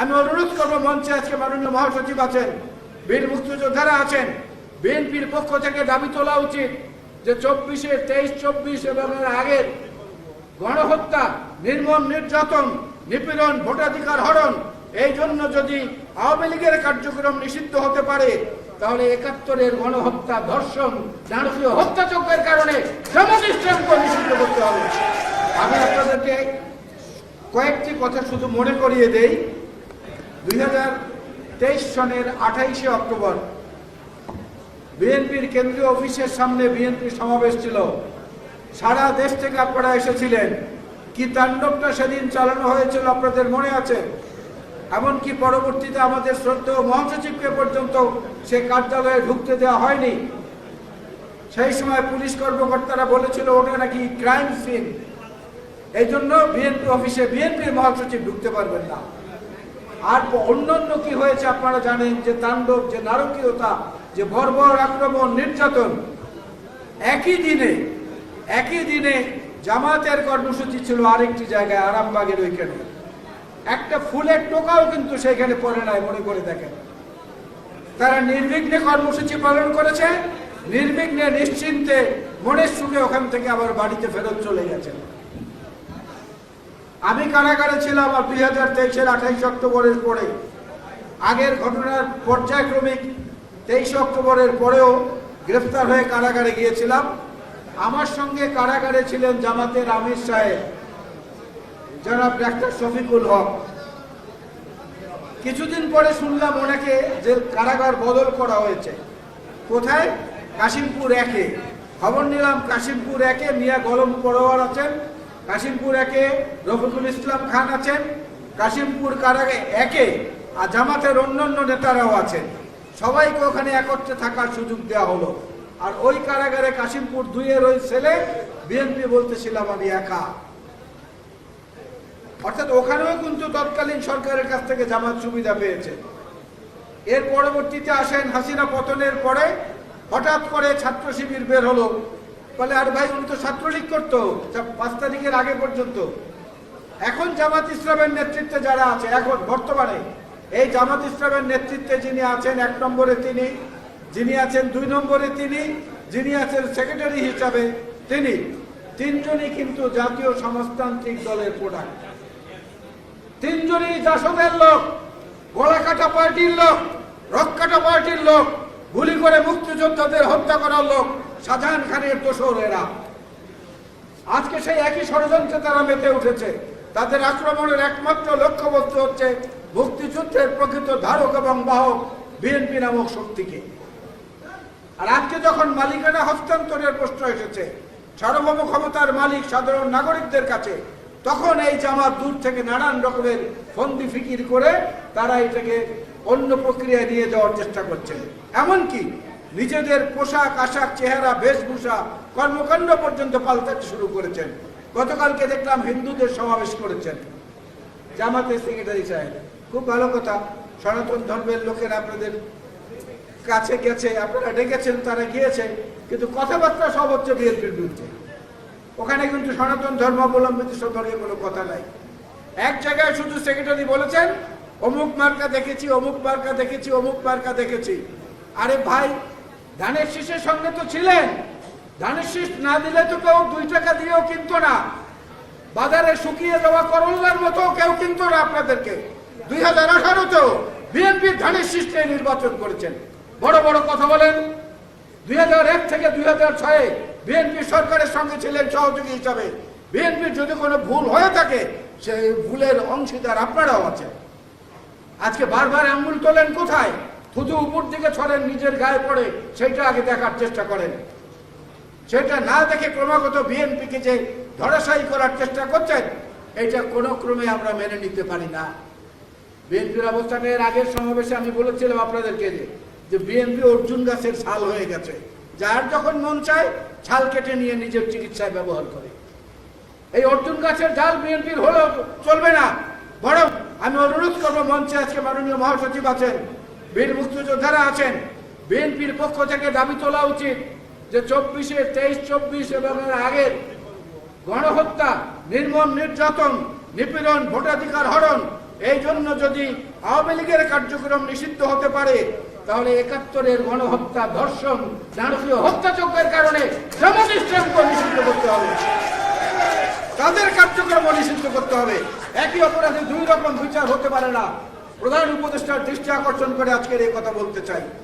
আমি অনুরোধ করব মঞ্চে আজকে মাননীয় মহাসচিব আছেন, বীর মুক্তিযোদ্ধারা আছেন, বিএনপির পক্ষ থেকে দাবি তোলা উচিত যে চব্বিশে, তেইশ, চব্বিশ এবং আগের গণহত্যা, নির্মম, নির্যাতন, নিপীড়ন, ভোটাধিকার হরণ, এই জন্য যদি আওয়ামী লীগের কার্যক্রম নিষিদ্ধ হতে পারে, তাহলে একাত্তরের গণহত্যা, ধর্ষণ, নারকীয় হত্যাযজ্ঞের কারণে জামাত নিষিদ্ধ করতে হবে। আমি আপনাদেরকে কয়েকটি কথা শুধু মনে করিয়ে দেই। দুই হাজার তেইশ সনের আঠাইশে অক্টোবর, বিএনপির কেন্দ্রীয় অফিসের সামনে বিএনপির সমাবেশ ছিল। সারা দেশ থেকে আপনারা এসেছিলেন। কি তাণ্ডবটা সেদিন চালানো হয়েছিল আপনাদের মনে আছে? এমনকি পরবর্তীতে আমাদের শ্রদ্ধেয় মহাসচিবকে পর্যন্ত সে কার্যালয়ে ঢুকতে দেওয়া হয়নি। সেই সময় পুলিশ কর্মকর্তারা বলেছিল, ওটা নাকি ক্রাইম সিন এই জন্য বিএনপি অফিসে বিএনপির মহাসচিব ঢুকতে পারবেন না। আর অন্যান্য কি হয়েছে আপনারা জানেন যে তাণ্ডব, যে নারকীয়তা, যে বর্বর আক্রমণ, নির্যাতন, একই দিনে একই দিনে জামাতের কর্মসূচি ছিল আরেকটি জায়গায়, আরামবাগের ওইখানে। একটা ফুলের টোকাও কিন্তু সেখানে পড়ে নাই মনে করে দেখেন। তারা নির্বিঘ্নে কর্মসূচি পালন করেছে, নির্বিঘ্নে নিশ্চিন্তে মনের সুখে ওখান থেকে আবার বাড়িতে ফেরত চলে গেছেন। আমি কারাগারে ছিলাম আর দুই হাজার তেইশের আঠাইশ অক্টোবরের পরে। আগের ঘটনার পর্যায়ক্রমিক তেইশ অক্টোবরের পরেও গ্রেফতার হয়ে কারাগারে গিয়েছিলাম। আমার সঙ্গে কারাগারে ছিলেন জামাতের আমির সাহেব। জনাব ডাক্তার শফিকুল হক। কিছুদিন পরে শুনলাম ওনাকে যে কারাগার বদল করা হয়েছে। কোথায়? কাশিমপুর একে। খবর নিলাম কাশিমপুর একে মিয়া গলম পরোয়ার আছেন। কাশিমপুর একে রফিকুল ইসলাম খান আছেন, কাশিমপুর কারাগে একে আর জামাতের অন্যান্য নেতারাও আছেন। সবাইকে ওখানে একত্রে থাকার সুযোগ দেওয়া হলো। আর ওই কারাগারে কাশিমপুর দুইয়ের ওই ছেলে বিএনপি বলতেছিলাম আমি একা। অর্থাৎ ওখানেও কিন্তু তৎকালীন সরকারের কাছ থেকে জামাত সুবিধা পেয়েছে। এর পরবর্তীতে আসেন হাসিনা পতনের পরে হঠাৎ করে ছাত্র শিবির বের হলো। বলে, আর ভাই, উনি তো ছাত্রলীগ করতো পাঁচ তারিখের আগে পর্যন্ত। এখন জামাত ইসলামের নেতৃত্বে যারা আছে, এখন বর্তমানে, এই জামাত ইসলামের নেতৃত্বে যিনি আছেন, এক নম্বরে তিনি, যিনি আছেন দুই নম্বরে তিনি, যিনি আছেন সেক্রেটারি হিসাবে তিনি, তিনজনই কিন্তু জাতীয় সমাজতান্ত্রিক দলের প্রধান। তিনজনই জাসদের লোক, গলাকাটা পার্টির লোক, রক্কাটা পার্টির লোক, গুলি করে মুক্তিযোদ্ধাদের হত্যা করার লোক। শাহজাহান খানের দোসর এরা। আজকে সেই একই ষড়যন্ত্রে তারা মেতে উঠেছে। তাদের আক্রমণের একমাত্র লক্ষ্যবস্তু হচ্ছে মুক্তিযুদ্ধের প্রকৃত ধারক এবং বাহক বিএনপি নামক শক্তিকে। আর আজকে যখন মালিকানা হস্তান্তরের প্রশ্ন এসেছে, সার্বভৌম ক্ষমতার মালিক সাধারণ নাগরিকদের কাছে, তখন এই জামাত দূর থেকে নানান রকমের ফন্দি ফিকির করে তারা এটাকে অন্য প্রক্রিয়ায় নিয়ে যাওয়ার চেষ্টা করছেন এমনকি নিজেদের পোশাক, আশাক, চেহারা, বেশভূষা কর্মকাণ্ড পর্যন্ত পাল্টাতে শুরু করেছেন। গতকালকে দেখলাম হিন্দুদের সমাবেশ করেছেন। জামাতের সেক্রেটারি সাহেব, খুব ভালো কথা। সনাতন ধর্মের লোকের আপনাদের কাছে গেছে, আপনারা ডেকেছেন, তারা গিয়েছে, কিন্তু কথাবার্তা সব হচ্ছে বিএনপির বিরুদ্ধে। ওখানে কিন্তু সনাতন ধর্মাবলম্বীদের সম্পর্কে কোনো কথা নাই। এক জায়গায় শুধু সেক্রেটারি বলেছেন, অমুক মার্কা দেখেছি, অমুক মার্কা দেখেছি, অমুক মার্কা দেখেছি। আরে ভাই ধানের শীষের সঙ্গে তো ছিলেন। ধানের শীষ না দিলে তো কেউ দুই টাকা দিয়েও কিনতো না। বাজারে শুকিয়ে যাওয়া করল্লার মতো কেউ কিনতো না আপনাদেরকে। দুই হাজার আঠারোতেও বিএনপি ধানের শীষকে নির্বাচন করেছেন। বড় বড় কথা বলেন। দুই হাজার এক থেকে দুই হাজার ছয়ে বিএনপি সরকারের সঙ্গে ছিলেন সহযোগী হিসাবে। বিএনপির যদি কোনো ভুল হয়ে থাকে, সেই ভুলের অংশীদার আপনারাও আছেন। আজকে বারবার আঙ্গুল তোলেন কোথায়? শুধু উপর দিকে ছড়েন নিজের গায়ে পড়ে সেটা আগে দেখার চেষ্টা করেন। সেটা না দেখে ক্রমাগত বিএনপিকে যে ধরাশায়ী করার চেষ্টা করছেন, এটা কোনো ক্রমে আমরা মেনে নিতে পারি না। বিএনপির অবস্থানের আগের সমাবেশে আমি বলেছিলাম আপনাদেরকে যে বিএনপি অর্জুন গাছের ছাল হয়ে গেছে। যার যখন মন চায়, ছাল কেটে নিয়ে নিজের চিকিৎসায় ব্যবহার করে। এই অর্জুন গাছের ঝাল বিএনপির হলেও চলবে না। বরং আমি অনুরোধ করব মঞ্চে আজকে মাননীয় মহাসচিব আছেন বীর মুক্তিযোদ্ধারা আছেন, বিএনপির পক্ষ থেকে দাবি তোলা উচিত যে চব্বিশে তেইশ, চব্বিশ এবং এর আগের গণহত্যা, নির্মম নির্যাতন, নিপীড়ন, ভোটাধিকার হরণ, এই জন্য যদি আওয়ামী লীগের কার্যক্রম নিষিদ্ধ হতে পারে, তাহলে একাত্তরের গণহত্যা ধর্ষণ, নারকীয় হত্যাযজ্ঞের কারণে জামাত নিষিদ্ধ করতে হবে। তাদের কার্যক্রম নিষিদ্ধ করতে হবে। একই অপরাধে দুই রকম বিচার হতে পারে না। প্রধান উপদেষ্টার দৃষ্টি আকর্ষণ করে আজকের এই কথা বলতে চাই।